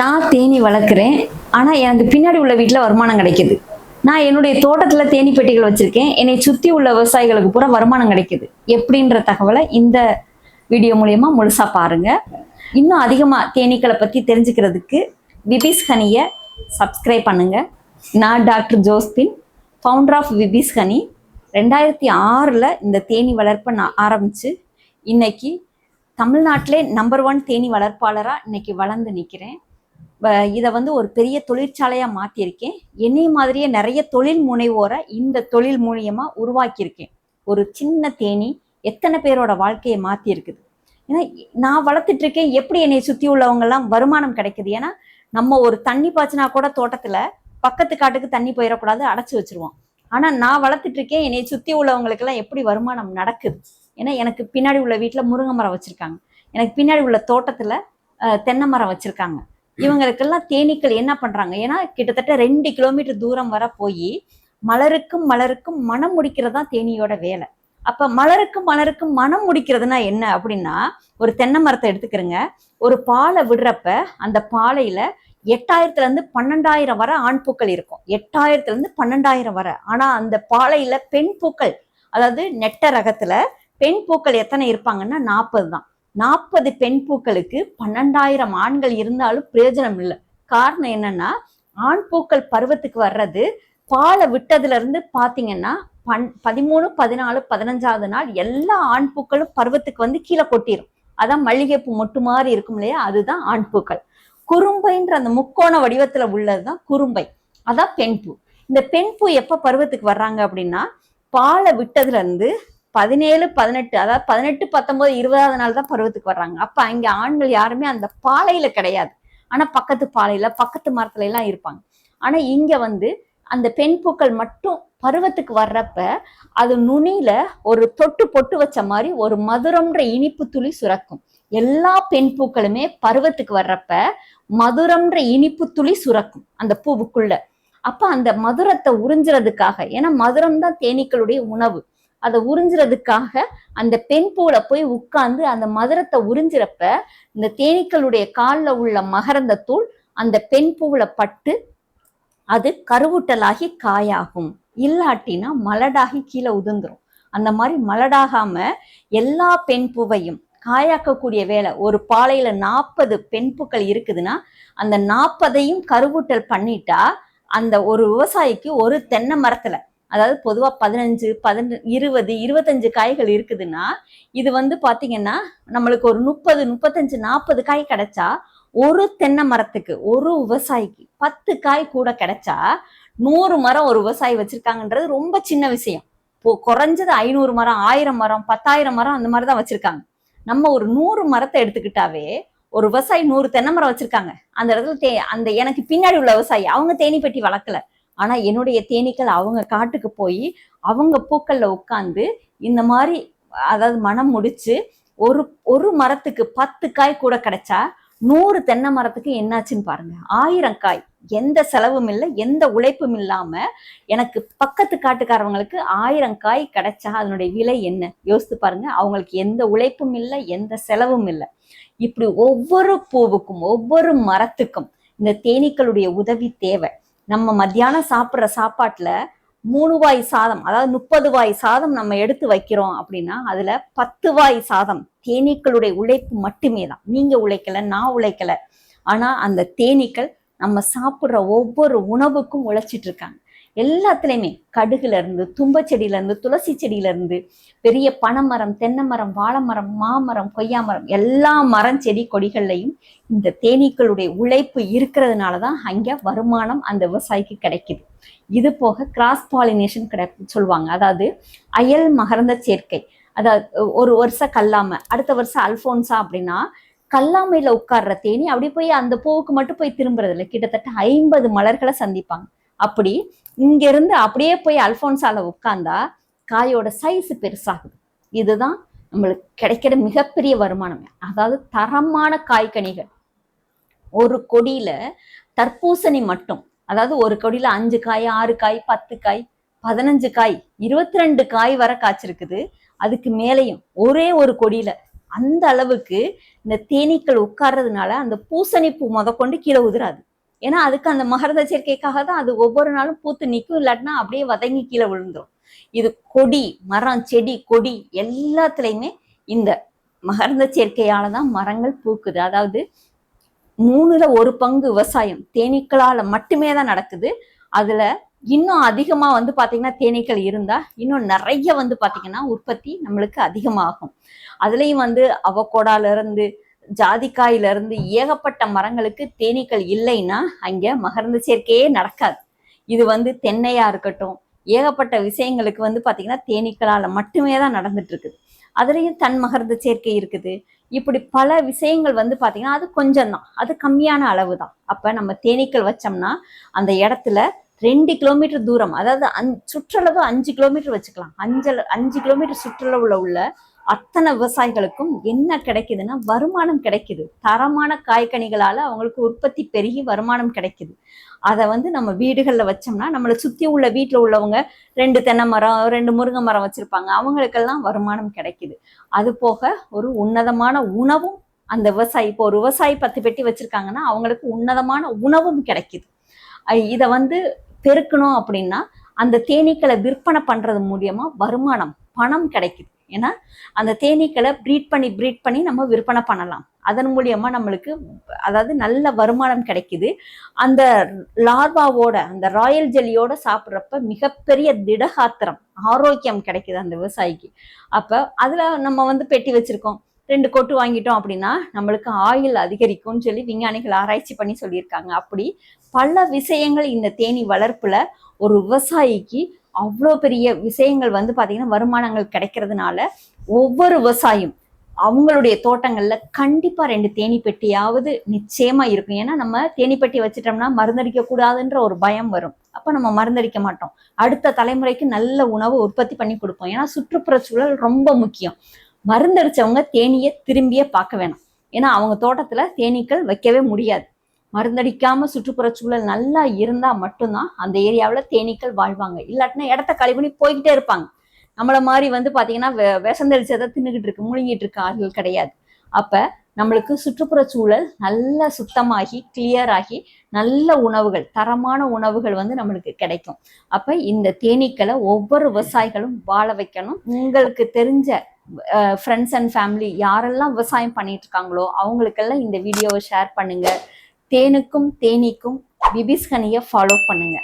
நான் தேனி வளர்க்குறேன். ஆனால் எனக்கு பின்னாடி உள்ள வீட்டில் வருமானம் கிடைக்குது. நான் என்னுடைய தோட்டத்தில் தேனி பெட்டிகள் வச்சுருக்கேன். என்னை சுற்றி உள்ள விவசாயிகளுக்கு பூரா வருமானம் கிடைக்குது. எப்படின்ற தகவலை இந்த வீடியோ மூலயமா முழுசாக பாருங்கள் இன்னும் அதிகமாக தேனீக்களை பற்றி தெரிஞ்சுக்கிறதுக்கு விபிஸ் ஹனியை சப்ஸ்கிரைப் பண்ணுங்கள் நான் doctor Josephine founder of VB's honey. ரெண்டாயிரத்தி ஆறில் இந்த தேனி வளர்ப்பை நான் ஆரம்பித்து இன்னைக்கு தமிழ்நாட்டிலே நம்பர் ஒன் தேனி வளர்ப்பாளராக இன்னைக்கு வளர்ந்து நிற்கிறேன் இதை வந்து ஒரு பெரிய தொழிற்சாலையாக மாற்றியிருக்கேன் என்னை மாதிரியே நிறைய தொழில் முனைவோரை இந்த தொழில் மூலியமாக உருவாக்கியிருக்கேன். ஒரு சின்ன தேனி எத்தனை பேரோட வாழ்க்கையை மாற்றியிருக்குது ஏன்னா நான் வளர்த்துட்ருக்கேன் எப்படி என்னை சுற்றி உள்ளவங்கெல்லாம் வருமானம் கிடைக்குது? ஏன்னா நம்ம ஒரு தண்ணி பாய்ச்சினா கூட தோட்டத்தில் பக்கத்து காட்டுக்கு தண்ணி போயிடக்கூடாது அடைச்சி வச்சிருவோம். ஆனால் நான் வளர்த்துட்ருக்கேன் என்னை சுற்றி உள்ளவங்களுக்கெல்லாம் எப்படி வருமானம் நடக்குது? ஏன்னா எனக்கு பின்னாடி உள்ள வீட்டில் முருங்கை மரம் வச்சுருக்காங்க. எனக்கு பின்னாடி உள்ள தோட்டத்தில் தென்னை மரம் வச்சுருக்காங்க. இவங்களுக்கெல்லாம் தேனீக்கள் என்ன பண்ணுறாங்க ஏன்னா கிட்டத்தட்ட ரெண்டு கிலோமீட்டர் தூரம் வர போய் மலருக்கும் மலருக்கும் மனம் முடிக்கிறதா தேனியோட வேலை. அப்போ மலருக்கும் மலருக்கும் மனம் முடிக்கிறதுனா என்ன அப்படின்னா ஒரு தென்னை மரத்தை எடுத்துக்கிறங்க. ஒரு பாலை விடுறப்ப அந்த பாலையில் எட்டாயிரத்துல இருந்து பன்னெண்டாயிரம் வரை ஆண் பூக்கள் இருக்கும். எட்டாயிரத்துல இருந்து பன்னெண்டாயிரம் வரை. ஆனா அந்த பாலையில பெண் பூக்கள் அதாவது நெட்ட ரகத்துல பெண் பூக்கள் எத்தனை இருப்பாங்கன்னா நாற்பது தான் நாற்பது பெண் பூக்களுக்கு பன்னெண்டாயிரம் ஆண்கள் இருந்தாலும் பிரயோஜனம் இல்லை. காரணம் என்னன்னா ஆண் பூக்கள் பருவத்துக்கு வர்றது பாலை விட்டதுல இருந்து பாத்தீங்கன்னா பன் பதிமூணு பதினாலு பதினஞ்சாவது நாள் எல்லா ஆண் பூக்களும் பருவத்துக்கு வந்து கீழே கொட்டிடும் அதான் மல்லிகைப்பூ மொட்டு மாதிரி இருக்கும் இல்லையா? அதுதான் ஆண் பூக்கள். குறும்பைன்ற அந்த முக்கோண வடிவத்துல உள்ளதுதான் குறும்பை. அதான் பெண் பூ. இந்த பெண் பூ எப்ப பருவத்துக்கு வர்றாங்க அப்படின்னா பாலை விட்டதுல இருந்து பதினேழு பதினெட்டு அதாவது பதினெட்டு பத்தொன்பது இருபதாவது நாள் தான் பருவத்துக்கு வர்றாங்க. அப்ப அங்க ஆண்கள் யாருமே அந்த பாலையில கிடையாது. ஆனா பக்கத்து பாலையில பக்கத்து மரத்துல எல்லாம் இருப்பாங்க. ஆனா இங்க வந்து அந்த பெண் பூக்கள் மட்டும் பருவத்துக்கு வர்றப்ப அது நுனியில ஒரு தொட்டு பொட்டு வச்ச மாதிரி ஒரு மதுரம்ன்ற இனிப்பு துளி சுரக்கும். எல்லா பெண் பூக்களுமே பருவத்துக்கு வர்றப்ப மதுரம்ன்ற இனிப்பு துளி சுரக்கும் அந்த பூவுக்குள்ள. அப்ப அந்த மதுரத்தை உறிஞ்சுறதுக்காக ஏன்னா மதுரம் தான் தேனீக்களுடைய உணவு. அதை உறிஞ்சுறதுக்காக அந்த பெண் போல போய் உட்கார்ந்து அந்த மதுரத்தை உறிஞ்சிறப்ப இந்த தேனீக்களுடைய காலில் உள்ள மகரந்த தூள் அந்த பெண் பூவில் பட்டு அது கருவுட்டலாகி காயாகும். இல்லாட்டினா மலடாகி கீழே உதிர்ந்துரும் அந்த மாதிரி மலடாகாம எல்லா பெண் பூவையும் காயாக்கக்கூடிய வேலை. ஒரு பாலையில நாற்பது பெண் பூக்கள் இருக்குதுன்னா அந்த நாற்பதையும் கருவூட்டல் பண்ணிட்டா அந்த ஒரு விவசாயிக்கு ஒரு தென்னை மரத்துல அதாவது பொதுவா பதினஞ்சு பதின இருபது இருபத்தஞ்சு காய்கள் இருக்குதுன்னா இது வந்து பாத்தீங்கன்னா நம்மளுக்கு ஒரு முப்பது முப்பத்தஞ்சு நாற்பது காய் கிடைச்சா ஒரு தென்னை மரத்துக்கு ஒரு விவசாயிக்கு பத்து காய் கூட கிடைச்சா நூறு மரம் ஒரு விவசாயி வச்சிருக்காங்கன்றது ரொம்ப சின்ன விஷயம். இப்போ குறைஞ்சது ஐநூறு மரம் ஆயிரம் மரம் பத்தாயிரம் மரம் அந்த மாதிரி தான் வச்சிருக்காங்க. நம்ம ஒரு நூறு மரத்தை எடுத்துக்கிட்டாவே ஒரு விவசாயி நூறு தென்னை மரம் வச்சிருக்காங்க. அந்த இடத்துல தே அந்த எனக்கு பின்னாடி உள்ள விவசாயி அவங்க தேனி பெட்டி வளர்க்கல. ஆனா என்னுடைய தேனீக்கள் அவங்க காட்டுக்கு போய் அவங்க பூக்கள்ல உட்காந்து இந்த மாதிரி அதாவது மனம் முடிச்சு ஒரு ஒரு மரத்துக்கு பத்து காய் கூட கிடைச்சா நூறு தென்னை மரத்துக்கு என்னாச்சுன்னு பாருங்க. ஆயிரம் காய். எந்த செலவும் இல்லை எந்த உழைப்பும் இல்லாம எனக்கு பக்கத்து காட்டுக்காரவங்களுக்கு ஆயிரம் காய் கிடைச்சா அதனுடைய விலை என்ன? யோசித்து பாருங்க. அவங்களுக்கு எந்த உழைப்பும் இல்லை எந்த செலவும் இல்லை. இப்படி ஒவ்வொரு பூவுக்கும் ஒவ்வொரு மரத்துக்கும் இந்த தேனீக்களுடைய உதவி தேவை. நம்ம மத்தியானம் சாப்பிட்ற சாப்பாட்டில் மூணு வாய் சாதம் அதாவது முப்பது வாய் சாதம் நம்ம எடுத்து வைக்கிறோம் அப்படின்னா அதுல பத்து வாய் சாதம் தேனீக்களுடைய உழைப்பு மட்டுமே தான். நீங்க உழைக்கல நான் உழைக்கல. ஆனா அந்த தேனீக்கள் நம்ம சாப்பிட்ற ஒவ்வொரு உணவுக்கும் உழைச்சிட்டு இருக்காங்க. எல்லாத்துலேயுமே கடுகுலேருந்து இருந்து தும்பச்செடியில துளசி செடியிலேருந்து பெரிய பனைமரம் தென்னை மரம் வாழை மரம் மாமரம் கொய்யா மரம் எல்லா மரம் செடி கொடிகள்லையும் இந்த தேனீக்களுடைய உழைப்பு இருக்கிறதுனால தான் அங்கே வருமானம் அந்த விவசாயிக்கு கிடைக்குது. இது போக கிராஸ் பாலினேஷன் கிடை சொல்லுவாங்க. அதாவது அயல் மகரந்த சேர்க்கை. அதாவது ஒரு வருஷம் கல்லாம அடுத்த வருஷம் அல்ஃபோன்ஸா அப்படின்னா கல்லாமையில உட்கார்ற தேனி அப்படி போய் அந்த பூவுக்கு மட்டும் போய் திரும்புறது இல்லை கிட்டத்தட்ட ஐம்பது மலர்களை சந்திப்பாங்க. அப்படி இங்கிருந்து அப்படியே போய் அல்போன்சால உட்கார்ந்தா காயோட சைஸ் பெருசாகுது. இதுதான் நம்மளுக்கு கிடைக்கிற மிகப்பெரிய வருமானம். அதாவது தரமான காய்கனிகள். ஒரு கொடியில தர்பூசணி மட்டும். அதாவது ஒரு கொடியில அஞ்சு காய் ஆறு காய் பத்து காய் பதினஞ்சு காய் இருபத்தி ரெண்டு காய் வர காய்ச்சிருக்குது. அதுக்கு மேலேயும் ஒரே ஒரு கொடியில அந்த அளவுக்கு இந்த தேனீக்கள் உட்கார்றதுனால அந்த பூசணி பூ முதற்கொண்டு கீழே உதிராது. ஏன்னா அதுக்கு அந்த மகரத சேர்க்கைக்காக தான் அது ஒவ்வொரு நாளும் பூத்து நிற்கும். இல்லாட்டினா அப்படியே வதங்கி கீழே விழுந்துடும் இது கொடி மரம் செடி கொடி எல்லாத்துலேயுமே இந்த மகரந்த சேர்க்கையால தான் மரங்கள் பூக்குது. அதாவது மூணுல ஒரு பங்கு விவசாயம். தேனீக்களால மட்டுமே தான் நடக்குது. அதுல இன்னும் அதிகமா வந்து பாத்தீங்கன்னா தேனீக்கள் இருந்தா இன்னும் நிறைய வந்து பாத்தீங்கன்னா உற்பத்தி நம்மளுக்கு அதிகமாகும். அதுலயும் வந்து அவக்கோடால இருந்து ஜாதிக்காயில இருந்து ஏகப்பட்ட மரங்களுக்கு தேனீக்கள் இல்லைன்னா அங்கே மகரந்த சேர்க்கையே நடக்காது. இது வந்து தென்னையாக இருக்கட்டும் ஏகப்பட்ட விஷயங்களுக்கு வந்து பார்த்திங்கன்னா தேனீக்களால் மட்டுமே தான் நடந்துட்டுருக்குது. இருக்குது தன் மகரந்த சேர்க்கை இருக்குது. இப்படி பல விஷயங்கள் வந்து பார்த்திங்கன்னா அது கொஞ்சம் தான். அது கம்மியான அளவு தான். அப்போ நம்ம தேனீக்கள் வச்சோம்னா அந்த இடத்துல ரெண்டு கிலோமீட்டர் தூரம் அதாவது அஞ் சுற்றளவு அஞ்சு கிலோமீட்டர் வச்சுக்கலாம். அஞ்சு அஞ்சு கிலோமீட்டர் சுற்றளவுல உள்ள அத்தனை விவசாயிகளுக்கும் என்ன கிடைக்குதுன்னா வருமானம் கிடைக்குது. தரமான காய்கனிகளால் அவங்களுக்கு உற்பத்தி பெருகி வருமானம் கிடைக்குது. அதை வந்து நம்ம வீடுகளில் வச்சோம்னா நம்மளை சுற்றி உள்ள வீட்டில் உள்ளவங்க ரெண்டு தென்னை மரம் ரெண்டு முருங்கை மரம் வச்சுருப்பாங்க. அவங்களுக்கெல்லாம் வருமானம் கிடைக்குது. அது போக ஒரு உன்னதமான உணவும் அந்த விவசாயி இப்போ ஒரு விவசாயி பத்து பெட்டி வச்சுருக்காங்கன்னா அவங்களுக்கு உன்னதமான உணவும் கிடைக்குது. இதை வந்து பெருக்கணும் அப்படின்னா அந்த தேனீக்களை விற்பனை பண்ணுறது மூலியமாக வருமானம் பணம் கிடைக்குது. ஏன்னா அந்த தேனீக்களை ப்ரீட் பண்ணி ப்ரீட் பண்ணி நம்ம விற்பனை பண்ணலாம். அதன் மூலியமா நம்மளுக்கு அதாவது நல்ல வருமானம் கிடைக்குது. அந்த லார்வாவோட அந்த ராயல் ஜெல்லியோட சாப்பிட்றப்ப மிகப்பெரிய திடகாத்திரம் ஆரோக்கியம் கிடைக்குது அந்த விவசாயிக்கு. அப்போ அதில் நம்ம வந்து பெட்டி வச்சுருக்கோம். ரெண்டு கொட்டு வாங்கிட்டோம் அப்படின்னா நம்மளுக்கு ஆயில் அதிகரிக்கும்னு சொல்லி விஞ்ஞானிகள் ஆராய்ச்சி பண்ணி சொல்லியிருக்காங்க. அப்படி பல விஷயங்கள் இந்த தேனி வளர்ப்பில் ஒரு விவசாயிக்கு அவ்வளோ பெரிய விஷயங்கள் வந்து பார்த்தீங்கன்னா வருமானங்கள் கிடைக்கிறதுனால ஒவ்வொரு விவசாயியும் அவங்களுடைய தோட்டங்களில் கண்டிப்பாக ரெண்டு தேனி பெட்டியாவது நிச்சயமாக இருக்கும். ஏன்னா நம்ம தேனி பெட்டி வச்சிட்டோம்னா மருந்தடிக்க கூடாதுன்ற ஒரு பயம் வரும். அப்போ நம்ம மருந்தடிக்க மாட்டோம். அடுத்த தலைமுறைக்கு நல்ல உணவு உற்பத்தி பண்ணி கொடுப்போம். ஏன்னா சுற்றுப்புற சூழல் ரொம்ப முக்கியம். மருந்தடிச்சவங்க தேனியை திரும்பியே பார்க்க வேணாம். ஏன்னா அவங்க தோட்டத்தில் தேனீக்கள் வைக்கவே முடியாது. மருந்தடிக்காம சுற்றுப்புற சூழல் நல்லா இருந்தா மட்டும்தான் அந்த ஏரியாவில் தேனீக்கள் வாழ்வாங்க. இல்லாட்டினா இடத்த கழி பண்ணி போய்கிட்டே இருப்பாங்க. நம்மள மாதிரி வந்து பாத்தீங்கன்னா வெ- விஷந்தடிச்சதை தின்னுகிட்டு இருக்கு முழுங்கிட்டு இருக்க ஆள்கள் கிடையாது. அப்ப நம்மளுக்கு சுற்றுப்புற சூழல் நல்லா சுத்தமாகி கிளியர் ஆகி நல்ல உணவுகள் தரமான உணவுகள் வந்து நம்மளுக்கு கிடைக்கும். அப்ப இந்த தேனீக்களை ஒவ்வொரு விவசாயிகளும் வாழ வைக்கணும். உங்களுக்கு தெரிஞ்ச ஃப்ரெண்ட்ஸ் அண்ட் ஃபேமிலி யாரெல்லாம் விவசாயம் பண்ணிட்டு இருக்காங்களோ அவங்களுக்கெல்லாம் இந்த வீடியோவை ஷேர் பண்ணுங்க. தேனுக்கும் தேனீக்கும் பிபிஸ்கனியை ஃபாலோ பண்ணுங்க.